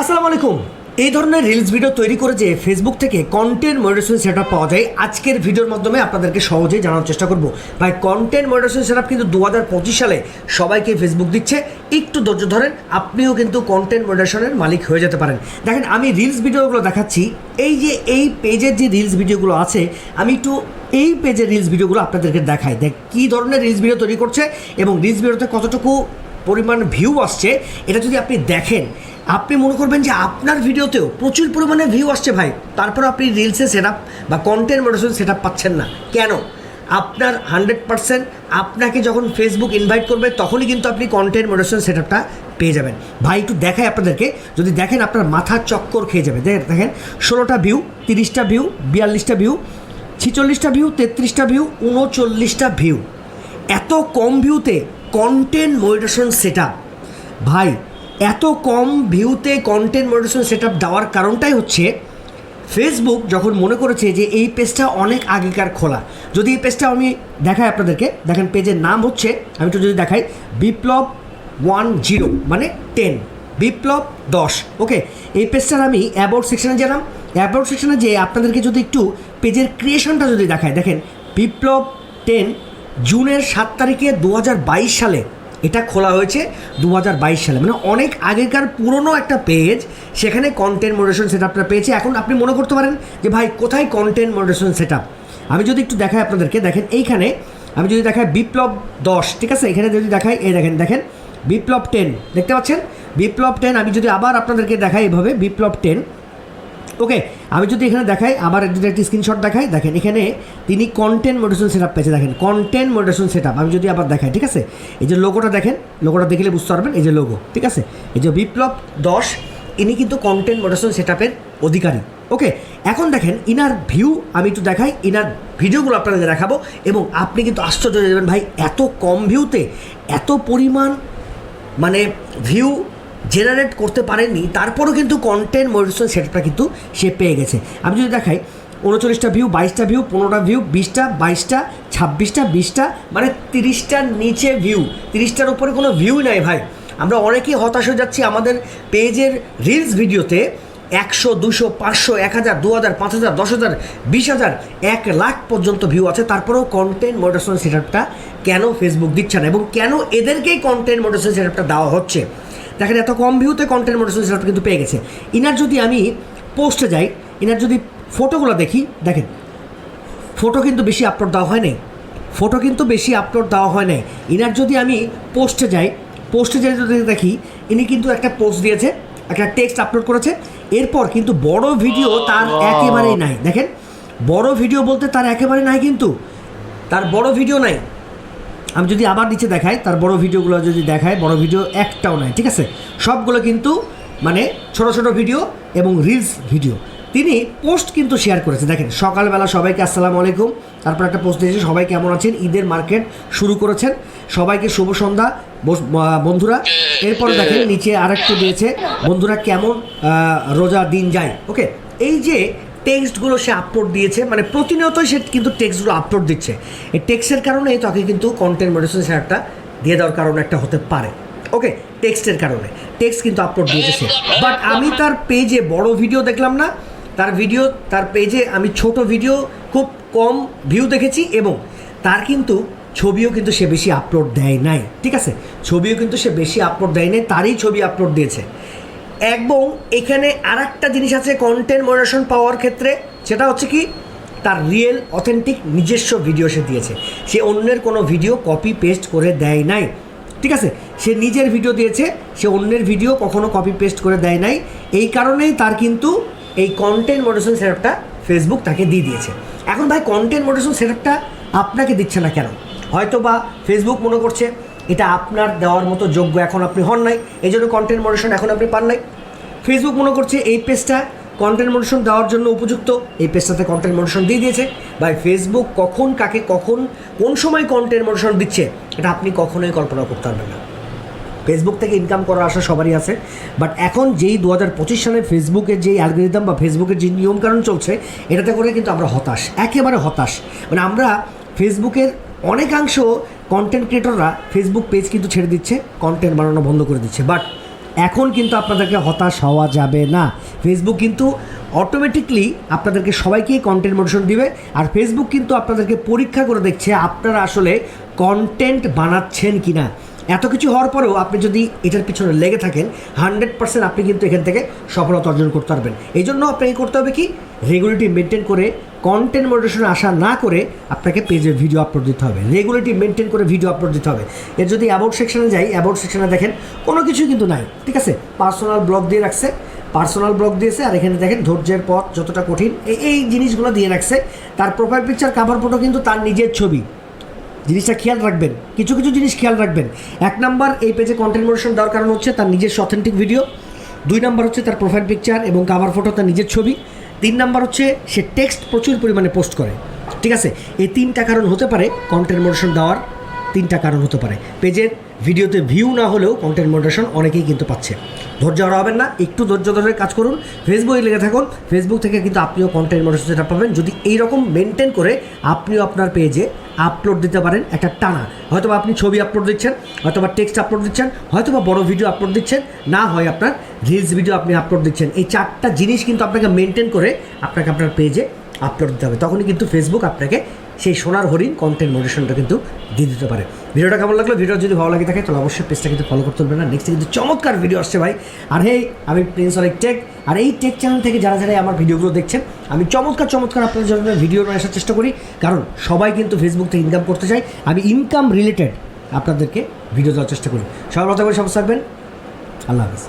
আসসালামু আলাইকুম। এই ধরনের রিলস ভিডিও তৈরি করে যে ফেসবুক থেকে কন্টেন্ট মডারেশন সেট পাওয়া যায়, আজকের ভিডিওর মাধ্যমে আপনাদেরকে সহজেই জানার চেষ্টা করব। ভাই কন্টেন্ট মডারেশন সেট কিন্তু দু হাজার পঁচিশ সালে সবাইকে ফেসবুক দিচ্ছে। একটু ধৈর্য ধরেন, আপনিও কিন্তু কন্টেন্ট মডারেশনের মালিক হয়ে যেতে পারেন। দেখেন, আমি রিলস ভিডিওগুলো দেখাচ্ছি। এই যে এই পেজের যে রিলস ভিডিওগুলো আছে, আমি একটু এই পেজের রিলস ভিডিওগুলো আপনাদেরকে দেখাই। দেখ, কী ধরনের রিলস ভিডিও তৈরি করছে এবং রিলস ভিডিওতে কতটুকু পরিমাণ ভিউ আসছে, এটা যদি আপনি দেখেন, আপনি মনে করবেন যে আপনার ভিডিওতেও প্রচুর পরিমাণে ভিউ আসছে ভাই। তারপর আপনি রিলসে সেট আপ বা কন্টেন্ট মডারেশন সেট আপ পাচ্ছেন না। কেন? আপনার হান্ড্রেড পার্সেন্ট আপনাকে যখন ফেসবুক ইনভাইট করবে, তখনই কিন্তু আপনি কন্টেন্ট মডারেশন সেট আপটা পেয়ে যাবেন। ভাই, একটু দেখায় আপনাদেরকে। যদি দেখেন আপনার মাথার চক্কর খেয়ে যাবে। দেখেন, ষোলোটা ভিউ তিরিশটা ভিউ বিয়াল্লিশটা ভিউ ছিচল্লিশটা ভিউ তেত্রিশটা ভিউ উনচল্লিশটা ভিউ এত কম ভিউতে কন্টেন্ট মডিটেশন সেট ভাই, এত কম ভিউতে কন্টেন্ট মডিটেশন সেট দেওয়ার কারণটাই হচ্ছে ফেসবুক যখন মনে করেছে যে এই পেজটা অনেক আগেকার খোলা, যদি এই পেজটা আমি দেখাই আপনাদেরকে, দেখেন পেজের নাম হচ্ছে, আমি একটু যদি দেখাই, বিপ্লব ওয়ান জিরো মানে টেন বিপ্লব দশ ওকে এই পেজটার আমি অ্যাবাউট সেকশনে গেলাম অ্যাবাউট সেকশনে যে আপনাদেরকে যদি একটু পেজের ক্রিয়েশনটা যদি দেখায় দেখেন, বিপ্লব টেন জুনের সাত তারিখে দু হাজার বাইশ সালে এটা খোলা হয়েছে দু হাজার বাইশ সালে। মানে অনেক আগেকার পুরনো একটা পেজ সেখানে কন্টেন্ট মডারেশন সেট আপটা পেয়েছে। এখন আপনি মনে করতে পারেন যে, ভাই, কোথায় কন্টেন্ট মডারেশন সেট আমি যদি একটু দেখাই আপনাদেরকে, দেখেন এইখানে, আমি যদি দেখাই বিপ্লব দশ, ঠিক আছে? এখানে যদি দেখাই, এই দেখেন দেখেন, বিপ্লব টেন দেখতে পাচ্ছেন? বিপ্লব টেন আমি যদি আবার আপনাদেরকে দেখাই এভাবে, বিপ্লব টেন ওকে আমি যদি এখানে দেখাই, আবার যদি একটি স্ক্রিনশট দেখাই, দেখেন এখানে তিনি কন্টেন্ট মডারেশন সেট আপ পেয়েছে, দেখেন কন্টেন্ট মডারেশন সেট আপ আমি যদি আবার দেখাই, ঠিক আছে? এই যে লোগোটা দেখেন লোগোটা দেখলে বুঝতে পারবেন, এই যে লোগো ঠিক আছে? এই যে বিপ্লব দশ, ইনি কিন্তু কন্টেন্ট মডারেশন সেট আপের অধিকারী ওকে এখন দেখেন, ইনার ভিউ আমি একটু দেখাই, ইনার ভিডিওগুলো আপনাদের দেখাবো, এবং আপনি কিন্তু আশ্চর্য হয়ে যাবেন, ভাই, এত কম ভিউতে এত পরিমাণ মানে ভিউ জেনারেট করতে পারেননি, তারপরও কিন্তু কন্টেন্ট মডিটেশন সেটটা কিন্তু সে পেয়ে গেছে। আমি যদি দেখাই, উনচল্লিশটা ভিউ বাইশটা ভিউ পনেরোটা ভিউ বিশটা, বাইশটা, ছাব্বিশটা, বিশটা মানে তিরিশটার নিচে ভিউ তিরিশটার উপরে কোনো ভিউ নাই ভাই। আমরা অনেকেই হতাশ হয়ে যাচ্ছি আমাদের পেজের রিলস ভিডিওতে একশো, দুশো, পাঁচশো, এক হাজার, দু হাজার, পাঁচ হাজার, দশ হাজার, বিশ হাজার, এক লাখ পর্যন্ত ভিউ আছে। তারপরেও কন্টেন্ট মোডারেশন সেটআপটা কেন ফেসবুক দিচ্ছে না? এবং কেন এদেরকেই কন্টেন্ট মোডারেশন সেটআপটা দেওয়া হচ্ছে? দেখেন এত কম ভিউতে কন্টেন্ট মোডারেশন সেটআপটা কিন্তু পেয়ে গেছে। ইনার যদি আমি পোস্টে যাই ইনার যদি ফটোগুলো দেখি দেখেন ফটো কিন্তু বেশি আপলোড দেওয়া হয় নাই। ফটো কিন্তু বেশি আপলোড দেওয়া হয় নাই। ইনার যদি আমি পোস্টে যাই পোস্টে যাই যদি দেখি ইনি কিন্তু একটা পোস্ট দিয়েছে একটা টেক্সট আপলোড করেছে। এরপর কিন্তু বড় ভিডিও তার একেবারেই নাই। দেখেন বড় ভিডিও বলতে তার একেবারে নাই কিন্তু। তার বড় ভিডিও নাই। আমি যদি আবার নিচে দেখাই, তার বড় ভিডিওগুলো যদি দেখায় বড় ভিডিও একটাও নাই, ঠিক আছে? সবগুলো কিন্তু মানে ছোট ছোট ভিডিও এবং রিলস ভিডিও। তিনি পোস্ট কিন্তু শেয়ার করেছে দেখেন, সকালবেলা সবাইকে আসসালামু আলাইকুম। তারপর একটা পোস্ট দিয়েছে, সবাই কেমন আছেন? ঈদের মার্কেট শুরু করেছেন। সবাইকে শুভ সন্ধ্যা। বন্ধুরা, এরপর দেখেন, নিচে আরেকটু দিয়েছে, বন্ধুরা কেমন রোজা দিন যায়। ওকে এই যে টেক্সটগুলো সে আপলোড দিয়েছে মানে প্রতিনিয়তই সে কিন্তু টেক্সটগুলো আপলোড দিচ্ছে। এই টেক্সটের কারণে তাকে কিন্তু কন্টেন্ট মডিটেশন একটা দিয়ে দেওয়ার কারণে একটা হতে পারে। ওকে টেক্সটের কারণে। টেক্সট কিন্তু আপলোড দিয়েছে বাট আমি তার পেজে বড় ভিডিও দেখলাম না। তার ভিডিও তার পেজে আমি ছোট ভিডিও খুব কম ভিউ দেখেছি এবং তার কিন্তু ছবিও কিন্তু সে বেশি আপলোড দেয় নাই। ঠিক আছে? ছবিও কিন্তু সে বেশি আপলোড দেয় নাই, তারই ছবি আপলোড দিয়েছে। এবং এখানে আর একটা জিনিস আছে কন্টেন্ট মডারেশন পাওয়ার ক্ষেত্রে, সেটা হচ্ছে কি, তার রিয়েল অথেন্টিক নিজস্ব ভিডিও সে দিয়েছে। সে অন্যের কোনো ভিডিও কপি পেস্ট করে দেয় নাই। ঠিক আছে? সে নিজের ভিডিও দিয়েছে, সে অন্যের ভিডিও কখনো কপি পেস্ট করে দেয় নাই। এই কারণেই তার কিন্তু এই কন্টেন্ট মডারেশন সেটআপটা ফেসবুক তাকে দিয়ে দিয়েছে। এখন ভাই কন্টেন্ট মডারেশন সেটআপটা আপনাকে দিচ্ছে না কেন? হয়তো বা ফেসবুক মনে করছে এটা আপনার দেওয়ার মতো যোগ্য এখন আপনি হন নাই। এই জন্য কন্টেন্ট মডারেশন এখন আপনি পান নাই। ফেসবুক মনে করছে এই পেজটা কন্টেন্ট মডিশন দেওয়ার জন্য উপযুক্ত। এই পেজটাতে কন্টেন্ট মডিশন দিয়ে দিয়েছে। ভাই ফেসবুক কখন, কাকে কখন, কোন সময় কন্টেন্ট মডিশন দিচ্ছে, এটা আপনি কখনোই কল্পনা করতে পারবেন না। ফেসবুক থেকে ইনকাম করার আশা সবারই আছে। বাট এখন যেই দু হাজার পঁচিশ সালে ফেসবুকের যেই অ্যালগোরিদম বা ফেসবুকের যে নিয়মকানুন চলছে, এটাতে করে কিন্তু আমরা হতাশ। একেবারে হতাশ। মানে আমরা ফেসবুকের অনেকাংশ কন্টেন্ট ক্রিয়েটররা ফেসবুক পেজ কিন্তু ছেড়ে দিচ্ছে কন্টেন্ট বানানো বন্ধ করে দিচ্ছে। বাট এখন কিন্তু আপনাদেরকে হতাশ হওয়া যাবে না। ফেসবুক কিন্তু অটোমেটিকলি আপনাদেরকে সবাইকেই কন্টেন্ট মোটিভেশন দিবে, আর ফেসবুক কিন্তু আপনাদেরকে পরীক্ষা করে দেখছে আপনারা আসলে কন্টেন্ট বানাচ্ছেন কি না এত কিছু হওয়ার পরেও আপনি যদি এটার পিছনে লেগে থাকেন হান্ড্রেড পার্সেন্ট আপনি কিন্তু এখান থেকে সফলতা অর্জন করতে পারবেন। এই জন্য আপনাকে করতে হবে কি? রেগুলেটি মেনটেন করে কন্টেন্ট মোটিভেশনে আসা না করে আপনাকে পেজে ভিডিও আপলোড দিতে হবে। রেগুলেটি মেনটেন করে ভিডিও আপলোড দিতে হবে। এর যদি অ্যাবাউট সেকশনে যাই অ্যাবাউট সেকশনে দেখেন, কোনো কিছুই কিন্তু নাই, ঠিক আছে? পার্সোনাল ব্লগ দিয়ে রাখছে পার্সোনাল ব্লগ দিয়েছে, আর এখানে দেখেন ধৈর্যের পথ যতটা কঠিন, এই জিনিসগুলো দিয়ে রাখছে। তার প্রোফাইল পিকচার কাভার ফটো কিন্তু তার নিজের ছবি। জিনিসটা খেয়াল রাখবেন, কিছু কিছু জিনিস খেয়াল রাখবেন। এক নাম্বার, এই পেজে কন্টেন্ট মোশন দেওয়ার কারণ হচ্ছে তার নিজস্ব অথেন্টিক ভিডিও দুই নাম্বার হচ্ছে তার প্রোফাইল পিকচার এবং কাভার ফটো তার নিজের ছবি। তিন নাম্বার হচ্ছে সে টেক্সট প্রচুর পরিমাণে পোস্ট করে। ঠিক আছে? এই তিনটা কারণ হতে পারে কন্টেন্ট মোশন দেওয়ার, তিনটা কারণ হতে পারে। পেজের ভিডিওতে ভিউ না হলেও কন্টেন্ট মডারেশন অনেকেই কিন্তু পাচ্ছে। ধৈর্য হারা হবেন না, একটু ধৈর্য ধরে কাজ করুন। ফেসবুকে লেগে থাকুন। ফেসবুক থেকে কিন্তু আপনিও কন্টেন্ট মডারেশন সেটা পাবেন। যদি এইরকম মেনটেন করে আপনিও আপনার পেজে আপলোড দিতে পারেন একটা টানা। হয়তো আপনি ছবি আপলোড দিচ্ছেন হয়তো বা টেক্সট আপলোড দিচ্ছেন হয়তো বা বড় ভিডিও আপলোড দিচ্ছেন। না হয় আপনার রিলস ভিডিও আপনি আপলোড দিচ্ছেন। এই চারটা জিনিস কিন্তু আপনাকে মেনটেন করে আপনাকে আপনার পেজে আপলোড দিতে হবে। তখনই কিন্তু ফেসবুক আপনাকে সেই সোনার হরিণ কন্টেন্ট মোটিভেশনটা কিন্তু দিয়ে দিতে পারে। ভিডিওটা কেমন লাগল? ভিডিও যদি ভালো লাগে থাকে, তাহলে অবশ্যই পেজটা কিন্তু ফলো করতে হবে না। নেক্সট কিন্তু চমৎকার ভিডিও আসছে ভাই। আর হে আমি প্রিন্স অনেক টেক আর এই টেক চ্যানেল থেকে যারা যারা আমার ভিডিওগুলো দেখছেন, আমি চমৎকার চমৎকার আপনাদের জন্য ভিডিও নিয়ে আসার চেষ্টা করি। কারণ সবাই কিন্তু ফেসবুক থেকে ইনকাম করতে চায়। আমি ইনকাম রিলেটেড আপনাদেরকে ভিডিও দেওয়ার চেষ্টা করি। সবাই ভালো থাকবেন সব থাকবেন। আল্লাহ হাফিজ।